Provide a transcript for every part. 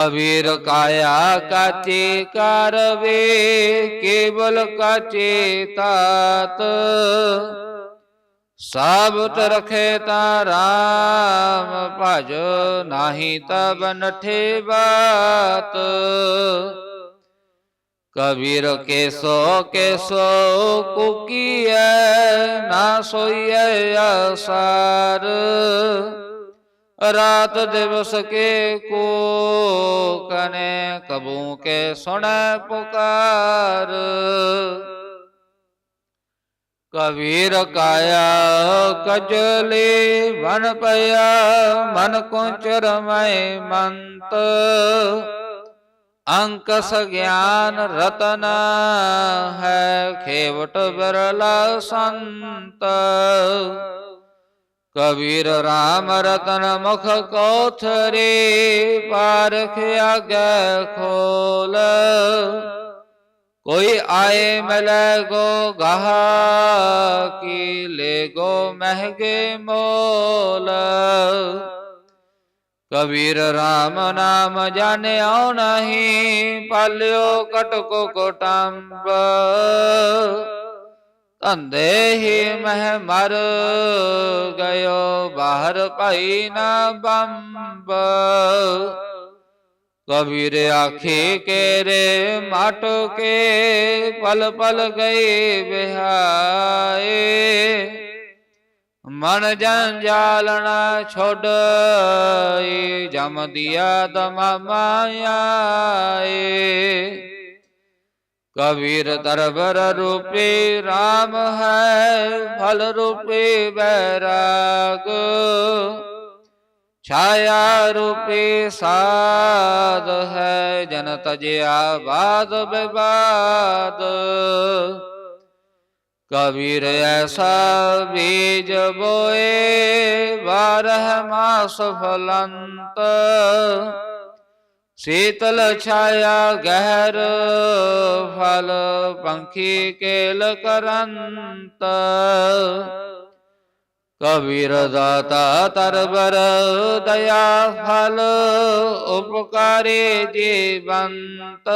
ਕਬੀਰ ਕਾਇਆ ਕਾਚੇ ਕਰਵੇ, ਕੇਵਲ ਕਾਚੇ ਤਾਤ। ਸਾਬਤ ਰਖੇ ਤਾ ਰਾਮ, ਭਜ ਨਾਹੀ ਤਬ ਨਠੇ ਬਾਤ। ਕਬੀਰ ਕੇਸੋ ਕੇਸੋ ਕੁਕੀਐ, ਨਾ ਸੋਈਐ ਆਸਾਰ। ਰਾਤ ਦਿਵਸ ਕੇ ਕੋ ਕਨੇ ਕਬੂ ਕੇ ਸੁਣੈ ਪੁਕਾਰ। ਕਬੀਰ ਕਾਇਆ ਕਜਲੇ ਵਨ ਪਿਆ, ਮਨ ਕੁੰਚਰ ਮੈਂ ਮੰਤ। ਅੰਕ ਸਗਿਆਨ ਰਤਨ ਹੈ, ਖੇਵਟ ਬਿਰਲਾ ਸੰਤ। ਕਬੀਰ RAM ਰਤਨ ਮੁਖ ਕੋਥਰੇ ਪਾਰਖ ਆਗੇ ਖੋਲ ਕੋਈ ਆਏ ਮਿਲੇ ਗੋ ਗਾਹ ਕੀ ਲੈ ਗੋ ਮਹਿਗੇ ਮੋਲ ਕਬੀਰ RAM ਨਾਮ ਜਾਣਿਓ ਨਹੀਂ ਪਾਲਿਓ ਕਟਕੋ ਕੋਟੰਬ ਧੰਦੇ ਹੀ ਮਹਿ ਮਰ ਗਇਓ, ਬਾਹਰ ਭਾਈ ਨਾ ਬੰਬ। ਕਬੀਰ ਆਖੇ ਕੇਰੇ ਮਟ ਕੇ ਪਲ ਪਲ ਗਏ ਬਿਹਾਏ ਮਨ ਜੰਜਾਲਣਾ ਛੋੜਈ ਜਮ ਦਿਆ ਦਮ ਮਾਇਆਏ। ਕਬੀਰ ਦਰਬਰ ਰੂਪੇ RAM ਹੈ, ਫਲ ਰੂਪੇ ਬੈਰਾਗ। ਛਾਇਆ ਰੂਪੇ ਸਾਧ ਹੈ ਜਨ ਤਜਿਆ ਬਾਦ ਵਿਵਾਦ। ਕਬੀਰ ਐਸਾ ਬੀਜ ਬੋਏ ਬਾਰਹ ਮਾਸ ਫਲੰਤ। ਸੀਤਲ ਛਾਇਆ ਗਹਿਰ ਫਲ ਪੰਖੀ ਕੇਲ ਕਰੰਤ। ਕਬੀਰ ਦਾਤਾ ਤਰਬਰ ਦਇਆ ਫਲ ਉਪਕਾਰੇ ਜੀਵੰਤ।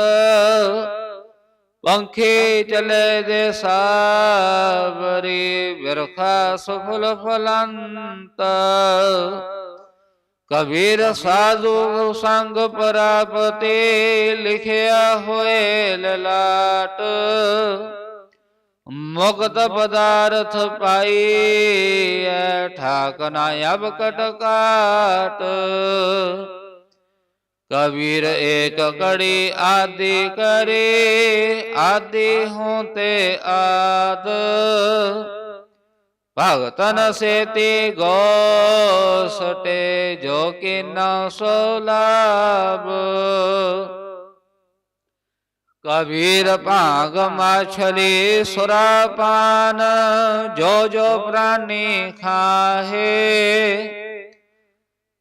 ਪੰਖੇ ਚਲੇ ਦੇ ਸਾਬਰੀ ਬਿਰਖਾ ਸੁਫਲ ਫਲੰਤ। ਕਬੀਰ ਸਾਧੂ ਸੰਗ ਪ੍ਰਾਪਤੀ ਲਿਖਿਆ ਹੋਏ ਲਲਾਟ। ਮੁਕਤ ਪਦਾਰਥ ਪਾਈਐ ਠਾਕ ਨਾ ਅਬ ਕਟਕਾਟ ਕਬੀਰ ਏਕ ਕੜੀ ਆਦਿ ਕਰੇ, ਆਦਿ ਹੋਂ ਤੇ ਆਦ। ਭਗਤਨ ਸੇਤੀ ਗੋ ਸਟੇ ਜੋ ਕਿ ਨਾ ਸੋ ਲਾਭ। ਕਬੀਰ ਭਾਗ ਮਾਛਲੀ ਸੁਰਾਪਾਨ ਜੋ ਜੋ ਪ੍ਰਾਨੀ ਖਾਹੇ।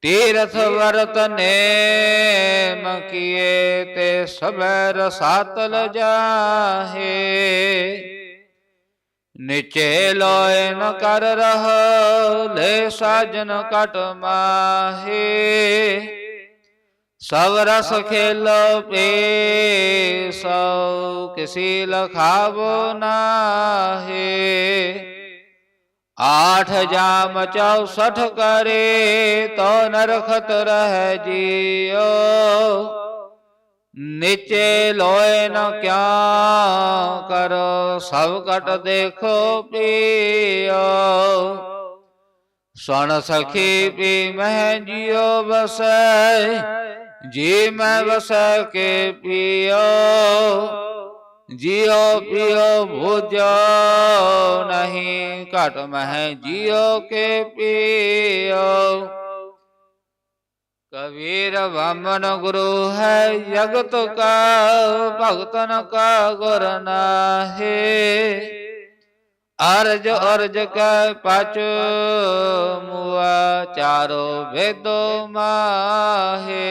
ਤੀਰਥ ਵਰਤ ਨੇਮ ਕੀਏ ਤੇ ਸਭੈ ਰਸਾਤਲ ਜਾਹੇ। ਨਿਚੇ ਲੋਏ ਨ ਕਰ ਰਹ, ਲੈ ਸਾਜਨ ਕਟ ਮਾਹੇ। ਸਭ ਰਸ ਖੇਲੋ ਪੇ, ਸੋ ਕਿਸੀ ਲਖਾਵੋ ਨਾਹੇ। ਆਠ ਜਾਮ ਚੌਸਠ ਕਰੇ, ਤੋ ਨਰਖਤ ਰਹਿ ਜੀਓ। ਨੀਚੇ ਲੋਏ ਨ ਕਿਆ ਕਰੋ, ਸਭ ਕਟ ਦੇਖੋ ਪੀਓ ਸੁਣ ਸਖੀ ਪੀ ਮਹਿ ਜਿਉ ਬਸੈ ਜੀ ਮੈਂ ਵਸੈ ਕੇ ਪੀਓ ਜਿਉ ਪਿਓ ਭੁਜੋ ਨਹੀਂ, ਘਟ ਮਹਿ ਜਿਉ ਕੇ ਪੀਓ ਕਬੀਰ ਵਾਮਨ ਗੁਰੂ ਹੈ ਜਗਤ ਕਾ, ਭਗਤਨ ਕਾ ਗੁਰ ਨਾਹੀ। ਅਰਜ ਅਰਜ ਕੈ ਪਚ ਮੁਆ ਚਾਰੋ ਵੇਦੋ ਮਾਹੇ।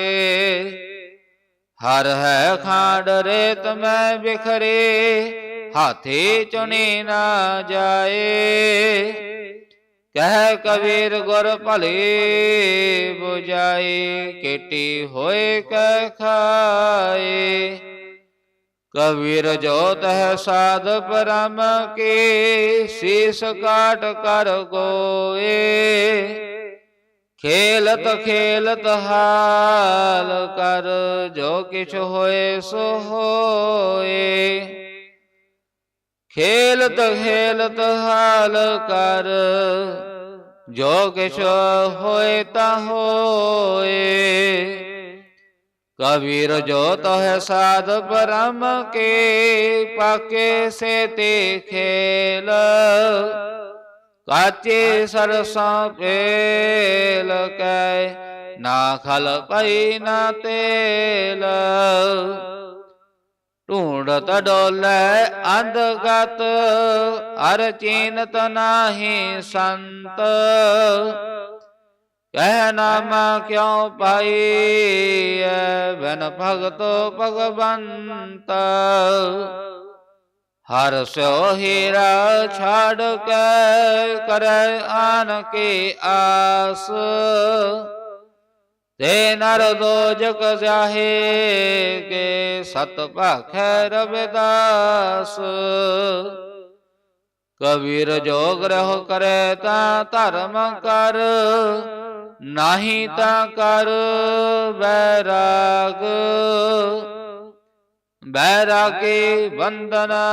ਹਰ ਹੈ ਖਾਂਡ ਰੇਤ ਮੈਂ ਬਿਖਰੇ ਹਾਥੀ ਚੁਣੀ ਨਾ ਜਾਏ। ਕਹਿ ਕਬੀਰ ਗੁਰ ਭਲੇ 부ਜਾਏ ਕੇਟੀ ਹੋਏ ਕੈ ਖਾਏ। ਕਬੀਰ ਜੋਤ ਹੈ ਸਾਧ ਪਰਮ ਕੀ, ਸੀਸ ਕਾਟ ਕਰ ਗੋਏ। ਖੇਲਤ ਖੇਲਤ ਹਾਲ ਕਰ, ਜੋ ਕਿਛ ਹੋਏ ਸੋ ਹੋਏ। ਖੇਲਤ ਖੇਲਤ ਹਾਲ ਕਰ। ਜੋ ਕਿਛ ਹੋਏ ਤਾ ਹੋਏ। ਕਬੀਰ ਜੋ ਹੈ ਸਾਧ ਪਰਮ ਕੇ, ਪਾਕੇ ਸੇ ਤੇ ਖੇਲ। ਕਾਚੇ ਸਰਸਾਂ ਪੇਲ ਕੈ, ਨਾ ਖਲ ਪਈ ਨਾ ਤੇਲ। ਢੂੰਡਤ ਡੋਲੇ ਅੰਧਗਤ ਅਰ ਚੀਨਤ ਨਾਹੀ ਸੰਤ। ਕਹਿ ਨਾਮ ਕਿਉ ਪਾਈਐ, ਬਨ ਭਗਤ ਭਗਵੰਤ? ਹਰ ਸੋ ਹੀਰਾ ਛਾੜ ਕੇ ਕਰੈ ਆਨ ਕੀ ਆਸ। ਤੇ ਨਰ ਦੋਜਕ ਜਾਹੇ ਕੇ ਸਤ ਭਾਖੈ ਰਵਿਦਾਸ। ਕਬੀਰ ਜੋਗ ਰਹਿ ਕਰੇ ਤਾਂ ਧਰਮ ਕਰ, ਨਾਹੀ ਤਾਂ ਕਰ ਬੈਰਾਗ ਬੈਰਾਗੀ ਬੰਦਨਾ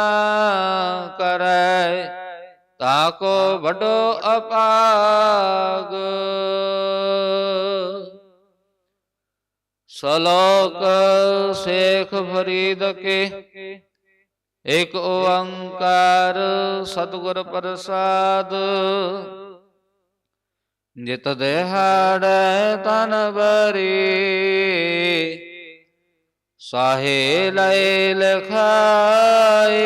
ਕਰੈ ਤਾਕੋ ਵੱਡੋ ਅਪਾਗ। ਸ਼ਲੋਕ ਸੇਖ ਫਰੀਦ ਕੇ। ਇਕ ਓੰਕਾਰ ਸਤਿਗੁਰ ਪ੍ਰਸਾਦ। ਜਿਤ ਦੇਹਾੜੈ ਤਨ ਬਰੀ ਸਾਹੇ ਲੈ ਲਖਾਏ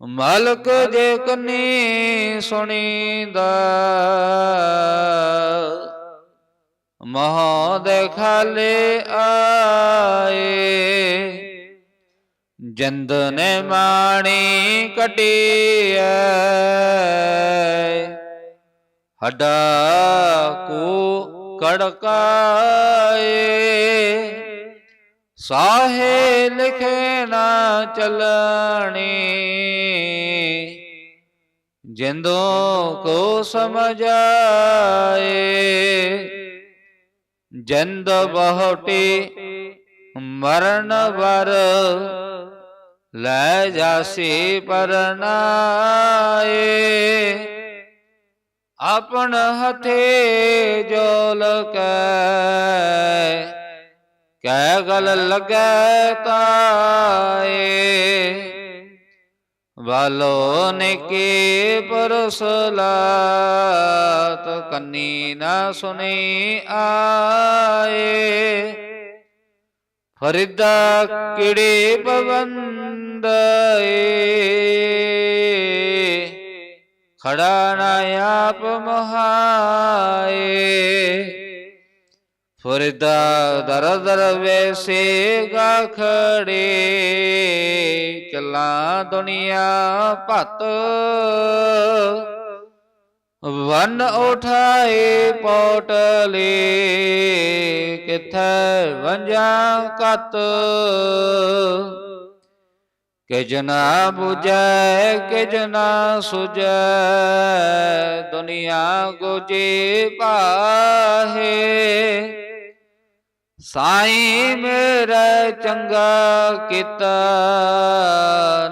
ਮਲਕ ਜੇ ਕਨੀ ਸੁਣੀਦਾ। ਮਹਾ ਦੇਖਾਲੇ ਆਏ। ਜੰਦ ਨੇ ਮਾਣੀ ਕਟੀਐ ਹੱਡਾ ਕੋ ਕੜਕਾਏ। ਸਾਹੇ ਲਿਖੇ ਨਾ ਚਲਣੀ। ਜਿੰਦੋਂ ਕੋ ਸਮਝਾਏ ਜੰਦ ਬਹੁਟੀ ਮਰਨ ਵਰ ਲੈ ਜਾਸੀ ਪਰਨਾਏ। ਆਪਣ ਹਥੇ ਜੋਲ ਕੈ। ਕੈ। ਗਲ ਲੱਗੈ ਤਾਏ। ਵਾਲੋ ਨੇ ਕੀ ਪਰਸਲਾਤ ਕੰਨੀ ਨਾ ਸੁਣੀ ਆਏ। ਫਰਿਦਾ ਕਿੜੇ ਪਵੰਦਏ। ਖੜਾ ਨਾ ਆਪ ਮਹਾਏ। ਫੁਰਦਾ ਦਰ ਦਰ ਵੈਸੇ ਗਾ ਖੜੇ, ਚਲਾ ਦੁਨੀਆ ਭਤ। ਵਨ ਉਠਾਏ ਪੋਟਲੇ ਕਿਥੈ ਵੰਜਾ ਕਤ। ਕਿ ਜਨਾ 부ਜੈ ਕਿ ਜਨਾ ਸੁਜੈ ਦੁਨੀਆ ਗੋਜੇ ਪਾਹੇ। ਸਾਈ ਮੇਰਾ ਚੰਗਾ ਕੀਤਾ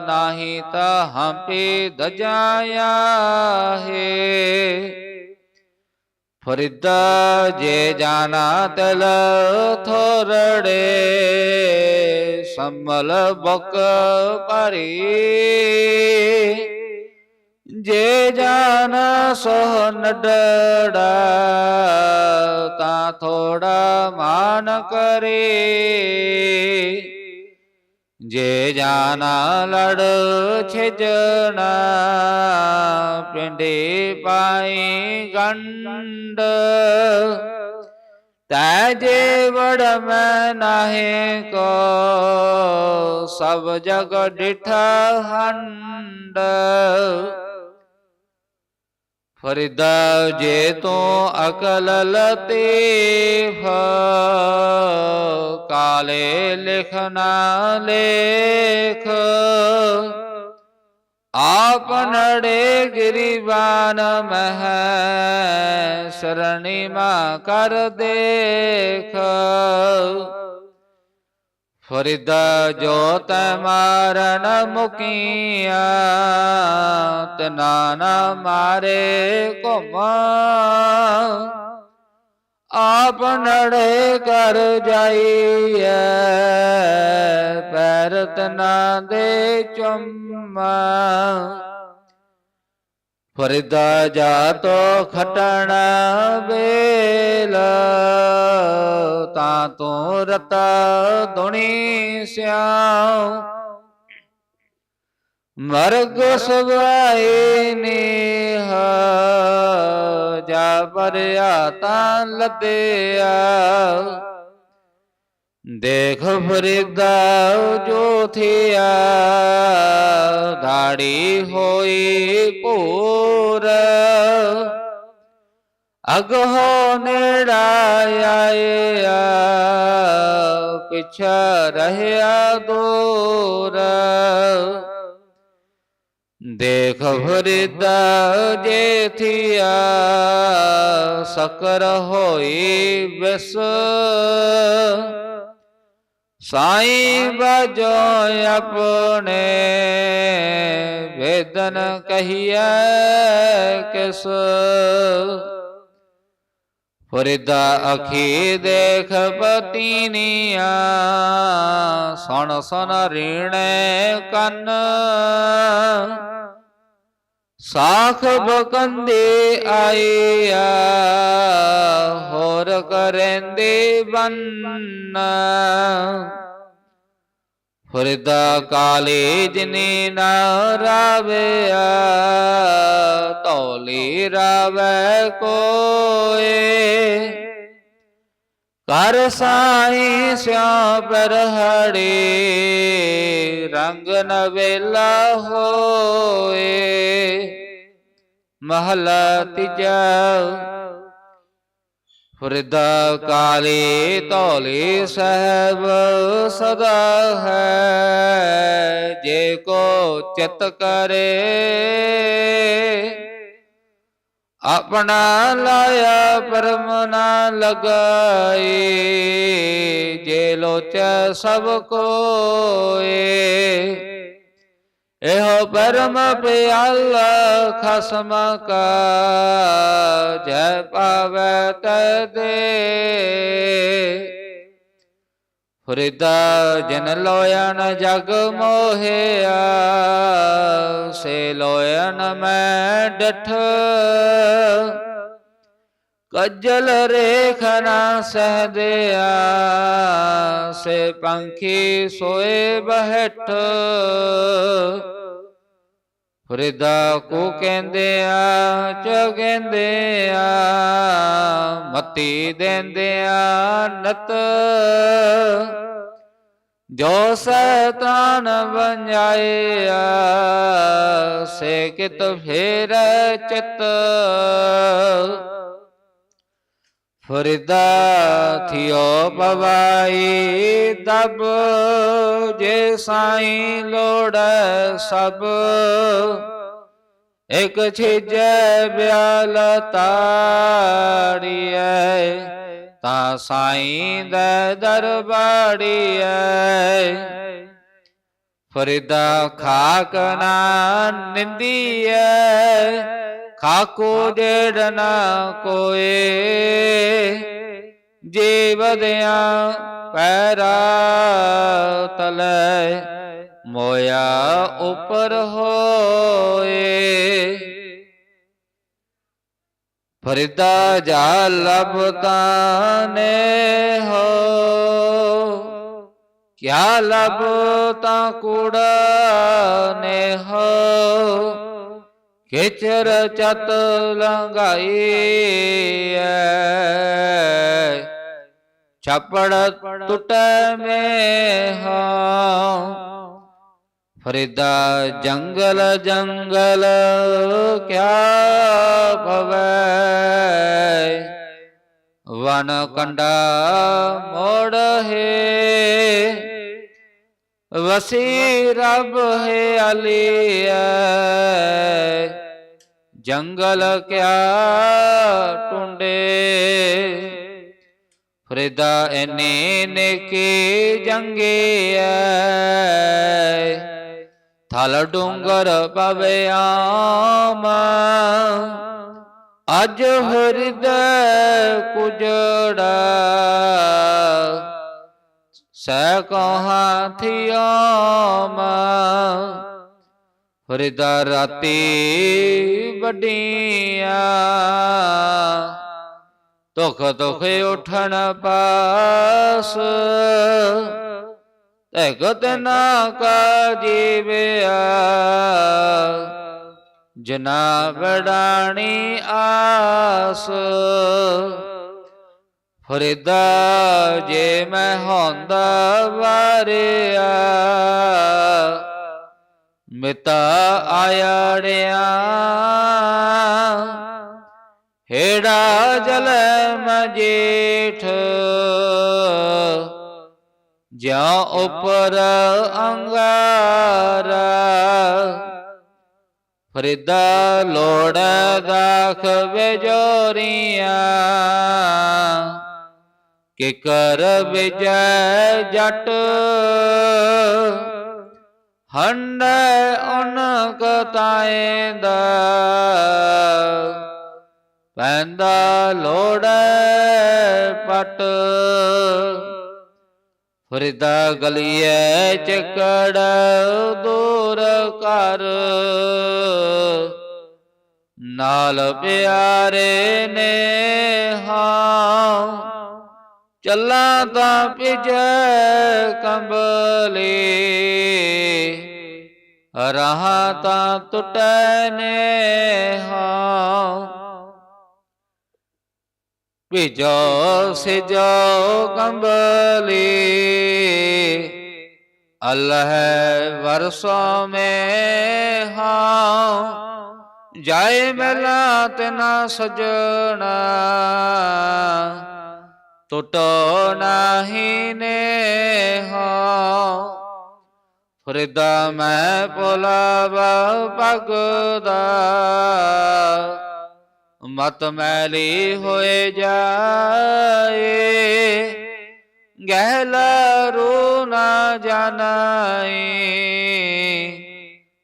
ਨਾਹੀ ਤਾਂ ਹੰਪੇ ਦਜਾਇਆ ਹੈ। ਫਰਿਦਾ ਜੇ ਜਾਣਾ ਤਲ ਥੋਰੜੇ, ਸੰਮਲ ਬਕ ਭਰੀ। ਜੇ ਜਾਨ ਸੋ ਨਡੜਾ, ਤਾਂ ਥੋੜਾ ਮਾਨ ਕਰੇ। ਜੇ ਜਾਨਾ ਲੜ ਛਿਜਣਾ, ਪਿੰਡੇ ਪਾਈ ਗੰਡ ਤੈ ਜੇ ਵੜ ਮੈਂ ਨਾਹੇ ਕੋ, ਸਭ ਜਗ ਡਿਠ ਹੰਡ ਫਰਿਦਾ ਜੇ ਤੂੰ ਅਕਲ ਲਤੀਫ ਕਾਲੇ ਲਿਖਣਾ ਲੇਖ। ਆਪ ਨੜੇ ਗਰੀਬਾਨ ਮਹਿ, ਸਰਣੀ ਮਾ ਕਰ ਦੇਖ। ਫਰਿਦਾ ਜੋਤ ਮਾਰਨ ਮੁਕੀਆ ਤਨਾ ਨਾ ਮਾਰੇ ਘੁਮ। ਆਪ ਨੜੇ ਕਰ ਜਾਈਐ ਪੈਰ ਤਨਾ ਦੇ ਚੁੰਮਾ। ਫਰਿਦਾ ਜਾਤੋ ਖਟਣ ਵੇਲ, ਤਾਂ ਤੂੰ ਰਤਾ ਦੁਣੀ ਸਿਆਉ। ਮਰਗ ਸਵਾਏ ਨੇਹ, ਜਾ ਪਰਿਆ ਤਾਂ ਲੱਦਿਆ ਦੇਖ ਫਰਿਦਾ ਜੋ ਥਿਆ ਦਾੜੀ ਹੋਈ ਭੂਰ ਅਗਹੋ ਨੇੜਾ ਆਇਆ ਪਿਛਾ ਰਹਿਆ ਦੂਰ। ਦੇਖ ਫਰਿਦਾ ਜੇ ਥਿਆ ਸਕਰ ਹੋਈ ਵਿਸ ਸਾਈ ਬਜੋ ਆਪਣੇ ਵੇਦਨ ਕਹੀਐ ਕਿਸ। ਫਰਿਦਾ ਅਖੀ ਦੇਖ ਪਤੀਨੀਆ ਸੁਣ ਸੁਣ ਰੀਣੇ ਕੰਨ। ਸਾਖ ਬਕੰਦੇ ਆਇਆ ਹੋਰ ਕਰੰਦੇ ਬੰਨ। ਫਰਿਦਾ ਕਾਲੇ ਜਿਨੇ ਨਾ ਰਾਵਿਆ ਧੌਲੀ ਰਾਵੈ ਕੋਏ। ਕਰ ਸਾਈ ਸਿਆ ਪਰਹੜੇ ਰੰਗ ਨਵੇਲਾ ਹੋਏ। ਮਹਲਾ ਤੀਜਾ, ਫਰਿਦਾ ਕਾਲੇ ਧੌਲੇ ਸਹਿਬ ਸਦਾ ਹੈ। ਜੇ ਕੋ ਚਿਤ ਕਰੇ ਆਪਣਾ ਲਾਇਆ ਪਰਮ ਨਾ ਲਗਾਏ ਜੇ ਲੋਚੈ ਸਭ ਕੋਏ। ਇਹੋ ਪਰਮ ਪਿਆਲਾ ਖਸਮ ਕਾ ਜੈ ਪਾਵੈ ਦੇ। ਫਰਿਦਾ ਜਨ ਲੋਇਣ ਜਗ ਮੋਹਿਆ ਸੇ ਲੋਇਣ ਮੈਂ ਡਠ। ਕਜਲ ਰੇਖਨਾ ਸਹਦਿਆ ਸੇ ਪੰਖੀ ਸੋਏ ਬਹਿਠ। ਫਰਿਦਾ ਕੋ ਕਹਿੰਦੇ ਆ ਚ ਕਹਿੰਦੇ ਆ ਮਤੀ ਦੇਂਦੇ ਨਤ। ਜੋ ਸੈਤਾਨ ਬੰਜਾਇਆ ਸੇ ਕਿਤ ਫੇਰ ਚਿਤ। ਫਰਿਦਾ ਥਿਓ ਪਵਾਈ ਦਬ, ਜੇ ਸਾਈ ਲੋੜ ਸਭ। ਇਕ ਛਿਜੈ ਬਿਆਲ ਤਾੜੀਐ, ਤਾਂ ਸਾਈਂ ਦੇ ਦਰਬਾੜੀਐ ਫਰਿਦਾ ਖਾਕ ਨਾ ਨਿੰਦੀਐ, ਖਾਕੋ ਜੇੜ ਨਾ ਕੋਏ। ਜੇ ਵਦਿਆਂ ਪੈਰਾ ਤਲੈ ਮੋਇਆ ਉਪਰ ਹੋਏ। ਫਰਿਦਾ ਜਾ ਲਬਤਾ ਨੇ ਹੋ। ਕਿਆ ਲਬਤਾ ਕੂੜਾ ਨੇ ਹੋ। ਕਿਚਰ ਚਤ ਲੰਗਾਈ ਐ। ਛਪੜ ਟੁੱਟੈ ਮੇ ਹਾਂ ਫਰੀਦਾ ਜੰਗਲ ਜੰਗਲ, ਕਿਆ ਪਵੈ ਵਨ ਕੰਡਾ ਮੋੜ ਹੈ, ਵਸੀ ਰਬ ਹੈ ਅਲੀਐ। ਜੰਗਲ ਕਿਆ ਟੁੰਡੇ? ਫਰੀਦਾ ਐਨੇ ਨੇਕੀ ਜੰਗੀਐ ਥਲ ਡੂੰਗਰ ਪਵੇ ਆਮ ਅਜ ਹਿਰਦੈ ਕੁਜੜਾ। ਸੈ ਕਹਾਂ ਥਿਆਮ। ਫਰੀਦਾ ਰਾਤੀ ਵੱਡੀਆਂ ਦੁਖ ਦੁਖ ਉਠਣ ਪਾਸ। ਤੈਗਤ ਨਾ ਕਾ ਜੀਵਿਆ ਜਨਾ ਵਡਾਣੀ ਆਸ। ਫਰੀਦਾ ਜੇ ਮੈਂ ਹੁੰਦਾ ਵਾਰਿਆ। ਮਿਤਾ ਆਇੜਿਆ ਹੇੜਾ ਜਲ ਮਜੀਠ ਜਾਂ ਉਪਰ ਅੰਗਾਰਾ। ਫਰੀਦਾ ਲੋੜ ਦਾਖ ਵਿਜੋਰੀਆਂ ਕਿ ਕਰ ਵਿਜੈ ਜਟ। ਹੰਡ ਅਨ ਕਤਾਏਂਦਾ ਪੈਂਦਾ ਲੋੜ ਪਟ। ਫਰੀਦਾ ਗਲੀਏ ਚਕੜ ਦੂਰ ਕਰ। ਨਾਲ ਪਿਆਰੇ ਨੇ ਹਾਂ ਚੱਲਾਂ ਤਾਂ ਪਿਜੈ ਕੰਬਲੇ। ਰਹਾ ਤਾਂ ਟੁਟੈ ਨੇ ਹਾਂ ਭੇਜੋ, ਸਿਜੋ ਕੰਬਲੇ। ਅਲਹ ਵਰਸੋਂ ਮੈਂ ਹਾਂ ਜਾਏ ਮਿਲਾ ਤਨਾ ਸਜਣਾ। ਟੁਟੋ ਨਾਹੀ ਨੇ ਹਾਂ ਫਰੀਦਾ ਮੈਂ ਪੁਲਾਵਾ ਭਗਦਾ। ਮਤ ਮੈਲੀ ਹੋਏ ਜਾਏ ਗਹਿਲਾ ਰੂ ਨਾ ਜਾਣਾਈ।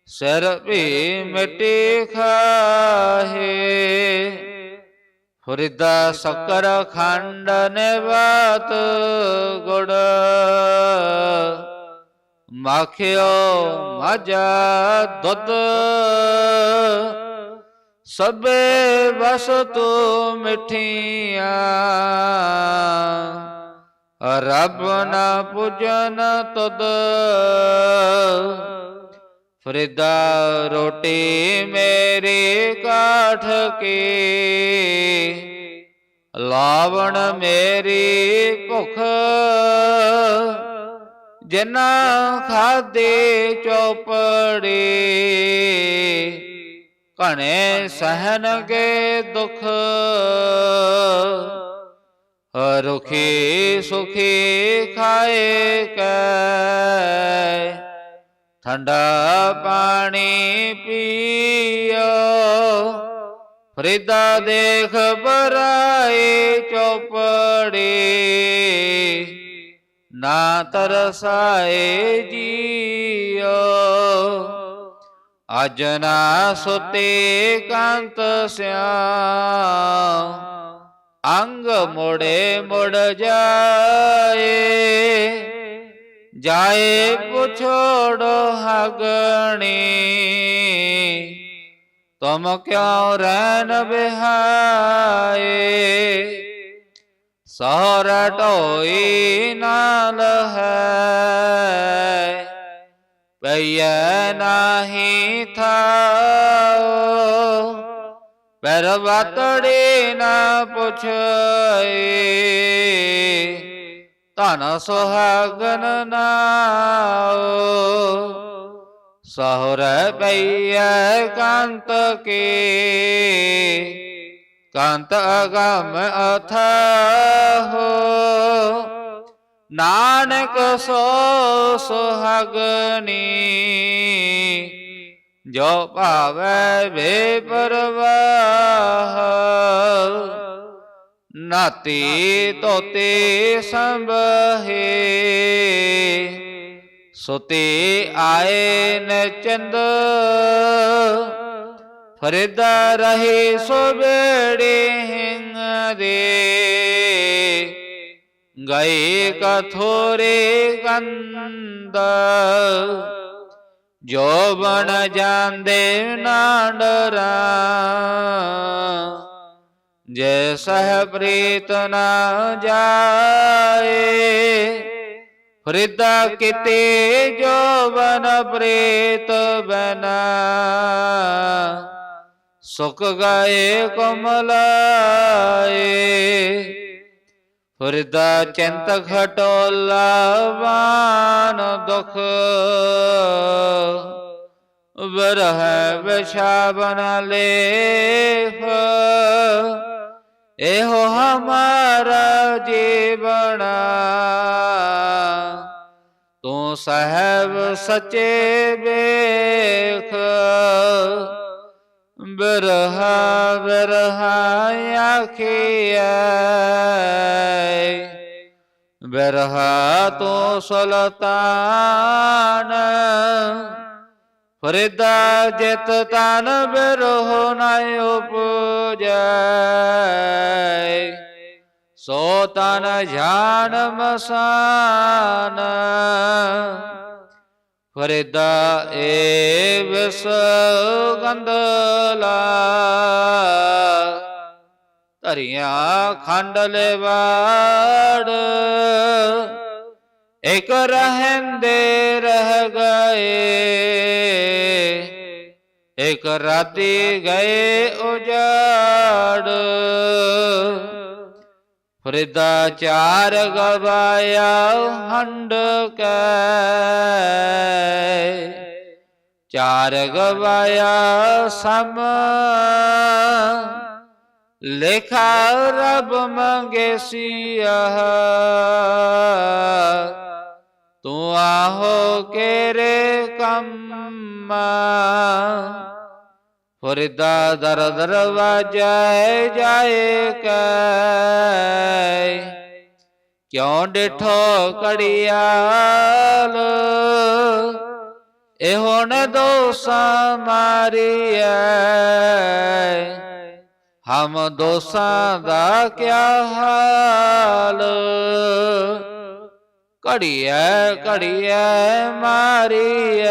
ਸਿਰ ਵੀ ਮਿੱਟੀ ਖਾਹੇ, ਫਰੀਦਾ ਸਕਰ ਖੰਡ ਨਿਵਾਤ ਗੁੜ। ਮਾਖਿਓ ਮਜ਼ਾ ਦੁੱਧ ਸਭੇ ਵਸਤੂ ਮਿੱਠੀਆਂ। ਰੱਬ ਨਾ ਪੁਜਨ ਤੁਦ ਫਰੀਦਾ ਰੋਟੀ ਮੇਰੀ ਕਾਠ ਕੇ। ਲਾਵਣ ਮੇਰੀ ਭੁਖ। ਜਿਨਾ ਖਾਦੇ ਚੋਪੜੀ। ਘਣੇ ਸਹਨਗੇ ਦੁਖ, ਰੁਖੀ ਸੁਖੀ ਖਾਏ ਕੈ। ਠੰਡਾ ਪਾਣੀ ਪੀਓ, ਫਰੀਦਾ ਦੇਖ ਬਰਾਏ ਚੋਪੜੀ। ਨਾ ਤਰਸਾਏ ਜੀਓ। ਅਜਨਾ ਸੁਤੇ ਕੰਤ ਸਿਆ ਅੰਗ ਮੋੜੇ ਮੁੜ ਜਾਏ। ਜਾਏ ਪੁਛੋੜੋ ਹਗਣੀ ਤੁਮ ਕਿਉ ਰਹਿਨ ਬਿਹਾਏ ਸਹਰ ਢੋਈ ਨਾਲ ਹੈ ਪਈਐ ਨਾਹੀ ਥਾਓ ਪਰ ਵਾਤੜੇ ਨਾ ਪੁਛਏ ਧਨ ਸੁਹਾਗਨ ਨਾਓ ਸਹੁਰੈ ਪਈਐ ਕੰਤ ਕੇ। ਕੰਤ ਅਗਮ ਅਥਾਹੋ। ਨਾਨਕ ਸੋ ਸੁਹਾਗਨੀ ਜੋ ਭਾਵੈ ਵੇ ਪਰਵਾਹ ਨਾਤੀ ਤੋਤੇ ਸੰਭਹੇ ਸੁਤੇ ਆਏ ਨ ਚੰਦ ਫਰਿਦਾ ਰਹੇ ਸੋ ਬੇੜੇ ਹਿੰਗ ਦੇ। ਗਏ ਕਥੋਰੇ ਗੰਦ। ਜੋ ਬਣ ਜਾਂਦੇ ਨਾ ਡਰਾਂ ਜੈ ਸਹ ਪ੍ਰੀਤ ਨਾ ਜਾਏ, ਫਰਿਦਾ ਕਿਤੇ ਜੋ ਬਨ ਪ੍ਰੀਤ ਬਨਾ। ਸੁਖ ਗਏ ਕਮਲਾਏ ਫਰਿਦਾ ਚਿੰਤ ਖਟੋਲਾ ਵਾਨ ਦੁਖ ਬਰਹ ਵਿਸ਼ਾਬਨ ਲੇਫ ਇਹੋ ਹਮਾਰਾ ਜੀਵਣਾ ਤੂੰ ਸਹਿਬ ਸਚੇ ਵੇਖ ਬਰਹਾ ਬਰਹਾ ਆਖੀਐ ਬਰਹਾ ਤੂੰ ਸੁਲਤਾਨ ਫਰਿਦਾ ਜਿਤ ਤਨ ਬਿਰਹੁ ਨ ਉਪਜੈ ਸੋ ਤਨ ਜਾਨ ਮਸਾਨ ਫਰਿਦਾ ਏ ਵਿਸ ਗੰਦਲਾ ਧਰੀਆਂ ਖੰਡ ਲਵਾੜ ਇਕ ਰਹਿੰਦੇ ਰਹਿ ਗਏ। ਇਕ ਰਾਤੀ ਗਏ ਉਜਾੜ। ਫਰਿਦਾ ਚਾਰ ਗਵਾਇਆ ਹੰਡ ਕੈ। ਚਾਰ ਗਵਾਇਆ ਸਮ ਲੇਖਾ ਰਬ ਮੰਗੇ ਸਿਆਹ। ਤੂੰ ਆਹੋ ਕੇਰੇ ਕੰਮ। ਫਰਿਦਾ ਦਰ ਦਰ ਵਾਜੈ ਜਾਏ ਕੈ। ਕਿਉਂ ਡਿਠੋ ਕੜਿਆਲ ਇਹੋ ਨ ਦੋਸਾ ਮਾਰੀਐ। ਹਮ ਦੋਸਾਂ ਦਾ ਕਿਆ ਹਾਲ? ਘੜੀਐ ਘੜੀਐ, ਮਾਰੀਐ।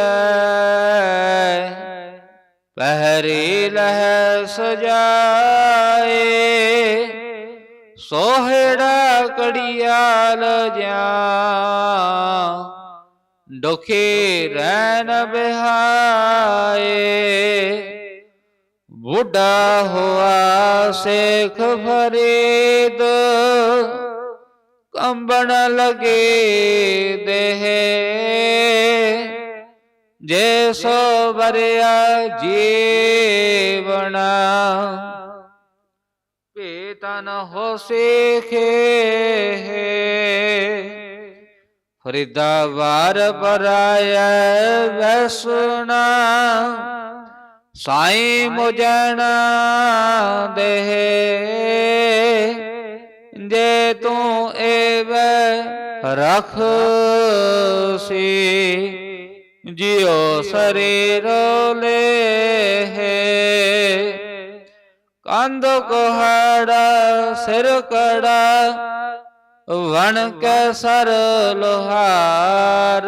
ਪਹਿਰੀ ਲਹਿ ਸਜਾਏ ਸੋਹੜਾ ਕੜੀਆਲ ਜਾ ਦੁਖੀ ਰਹਿਨ ਬਿਹਾਏ। ਬੁੱਢਾ ਹੋਆ ਸੇਖ ਫਰੀਦ। ਕੰਬਣ ਲਗੇ ਦੇਹ। ਜੇ ਸੋ ਵਰਿਆ ਜੀਵਣਾ ਪੇਤਨ ਹੋ ਸੇਖੇ। ਫਰੀਦਾ ਵਾਰ ਪਰਾਇ ਵੈਸਣਾ। ਸਾਈ ਮੁਜਣ ਦੇਹ ਜੇ ਤੂੰ ਏਵ ਰਖ ਸੀ ਜਿਉ ਸਰੀਰ ਲੈ ਕੰਧ ਕੋਹੜਾ ਸਿਰ ਕੜਾ ਵਣ ਕੈ ਸਰ ਲੋਹਾਰ।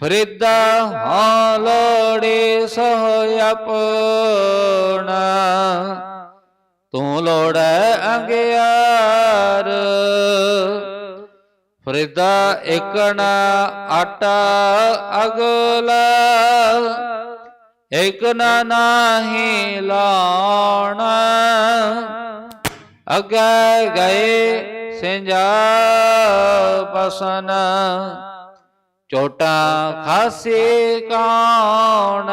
ਫਰੀਦਾ ਹਾਂ ਲੋੜੀ ਸੋ ਆਪਣਾ। ਤੂੰ ਲੋੜੈ ਅੰਗਿਆਰ। ਫਰੀਦਾ ਇਕ ਨਾ ਆਟਾ ਅਗਲਾ। ਇਕ ਨਾ ਨਾਹੀ ਲਾਉਣਾ। ਅਗੇ ਗਏ ਸਿੰਜਾ ਪਸਨ ਚੋਟਾ ਖਾਸੇ ਕਾਣ।